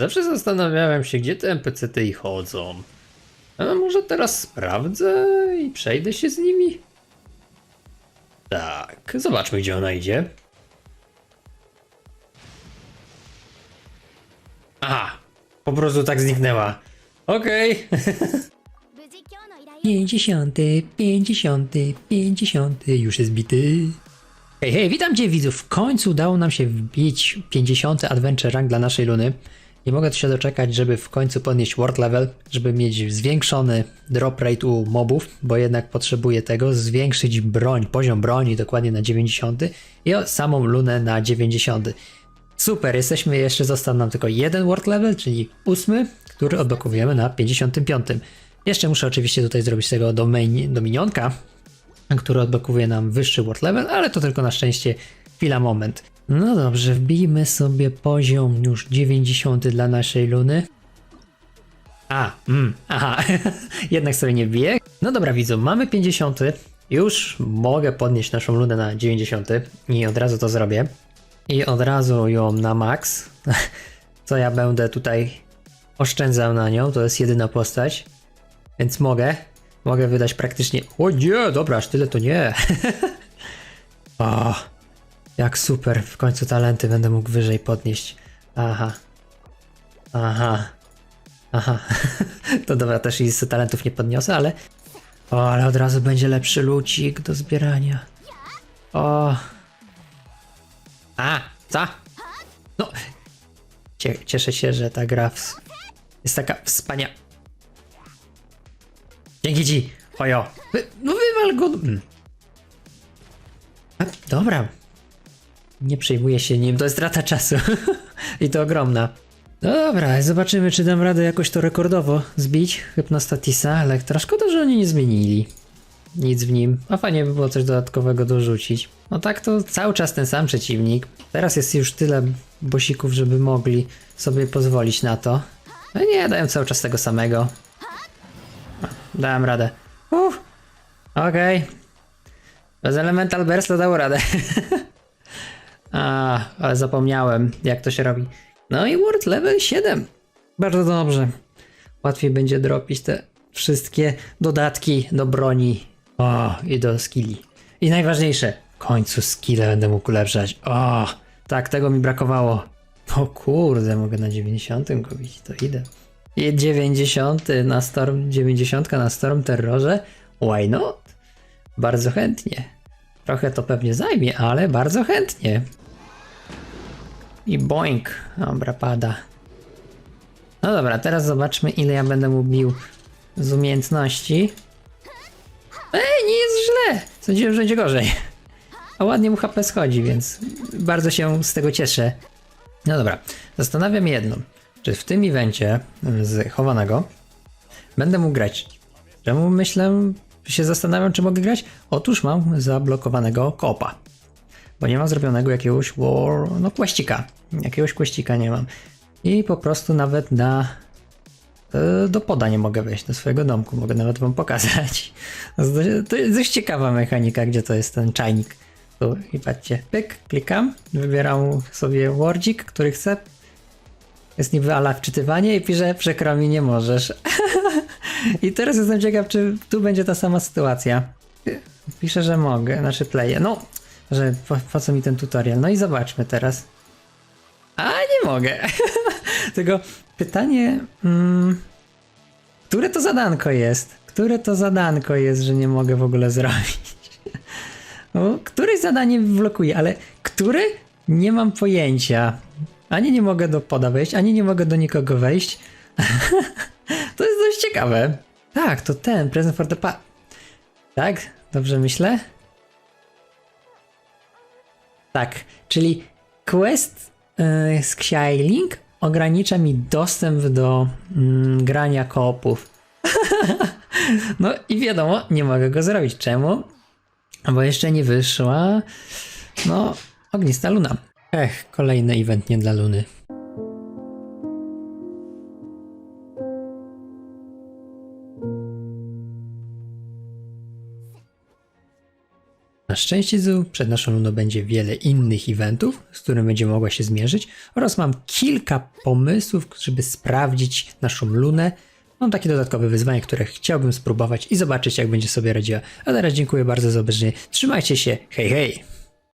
Zawsze zastanawiałem się, gdzie te NPC-ty i chodzą. A no może teraz sprawdzę i przejdę się z nimi? Tak, zobaczmy gdzie ona idzie. Aha, po prostu tak zniknęła. Okej. Pięćdziesiąty, pięćdziesiąty, pięćdziesiąty, już jest bity. Hej, hej, witam Cię widzów. W końcu udało nam się wbić 50 Adventure Rank dla naszej Luny. Nie mogę się doczekać, żeby w końcu podnieść World Level, żeby mieć zwiększony drop rate u mobów, bo jednak potrzebuję tego, zwiększyć broń, poziom broni dokładnie na 90 i samą Lunę na 90. Super, jesteśmy, jeszcze został nam tylko jeden World Level, czyli ósmy, który odblokowujemy na 55. Jeszcze muszę oczywiście tutaj zrobić tego domain, dominionka, który odblokowuje nam wyższy World Level, ale to tylko na szczęście chwila, moment. No dobrze, wbijmy sobie poziom już 90 dla naszej Luny. A, mm, aha, jednak sobie nie wbiję. No dobra, widzą, mamy 50. Już mogę podnieść naszą lunę na 90 i od razu to zrobię. I od razu ją na max. Co ja będę tutaj oszczędzał na nią, to jest jedyna postać. Więc mogę. Mogę wydać praktycznie. O nie, dobra, aż tyle to nie. jak super. W końcu talenty będę mógł wyżej podnieść. Aha. Aha. Aha. to dobra, też i talentów nie podniosę, ale. O, ale od razu będzie lepszy lucik do zbierania. O. A, co? No. Cie, cieszę się, że ta gra jest taka wspaniała. Dzięki ci, ojo. No wywal go. Mm. A, dobra. Nie przejmuję się nim, to jest strata czasu. I to ogromna. No dobra, zobaczymy, czy dam radę jakoś to rekordowo zbić. Hypnostatisa, Elektra. Szkoda, że oni nie zmienili. Nic w nim. A fajnie by było coś dodatkowego dorzucić. No tak to cały czas ten sam przeciwnik. Teraz jest już tyle bosików, żeby mogli sobie pozwolić na to. No nie, dają cały czas tego samego. Dałem radę. Uff. Okej. Bez Elemental Burst to dało radę. A, ale zapomniałem, jak to się robi. No i World Level 7. Bardzo dobrze. Łatwiej będzie dropić te wszystkie dodatki do broni. O, i do skilli. I najważniejsze, w końcu skille będę mógł ulepszać. O, tak, tego mi brakowało. O kurde, mogę na 90 go bić, to idę. I 90 na Storm, 90 na Storm Terrorze? Why not? Bardzo chętnie. Trochę to pewnie zajmie, ale bardzo chętnie. I boink. Dobra, pada. No dobra, teraz zobaczmy ile ja będę mu bił z umiejętności. Ej, nie jest źle! Sądziłem, że będzie gorzej. A ładnie mu HP schodzi, więc bardzo się z tego cieszę. No dobra, zastanawiam jedno. Czy w tym evencie z chowanego będę mógł grać? Czemu myślę, się zastanawiam, czy mogę grać? Otóż mam zablokowanego kopa. Bo nie mam zrobionego jakiegoś war, no questika. Jakiegoś questika nie mam. I po prostu nawet na e, do poda nie mogę wejść, do swojego domku. Mogę nawet wam pokazać. To jest dość ciekawa mechanika, gdzie to jest ten czajnik. Tu i patrzcie, pyk, klikam, wybieram sobie wordzik, który chcę. Jest niby ala wczytywanie i pisze przykro mi nie możesz. I teraz jestem ciekaw, czy tu będzie ta sama sytuacja. Pisze, że mogę, znaczy. No, że po, po co mi ten tutorial? No i zobaczmy teraz. Nie mogę. Tylko pytanie, mm, które to zadanko jest? Które to zadanko jest, że nie mogę w ogóle zrobić? No, któreś zadanie blokuje, ale które? Nie mam pojęcia. Ani nie mogę do poda wejść, ani nie mogę do nikogo wejść. to jest dość ciekawe. Tak, to ten, Present for the pa... Tak? Dobrze myślę? Tak, czyli quest z Xiailink ogranicza mi dostęp do mm, grania koopów. no i wiadomo, nie mogę go zrobić. Czemu? Bo jeszcze nie wyszła. No, ognista luna. Ech, kolejny event nie dla luny. Na szczęście przed naszą Luną będzie wiele innych eventów, z którymi będzie mogła się zmierzyć oraz mam kilka pomysłów, żeby sprawdzić naszą Lunę. Mam takie dodatkowe wyzwanie, które chciałbym spróbować i zobaczyć jak będzie sobie radziła. A teraz dziękuję bardzo za obejrzenie. Trzymajcie się, hej hej!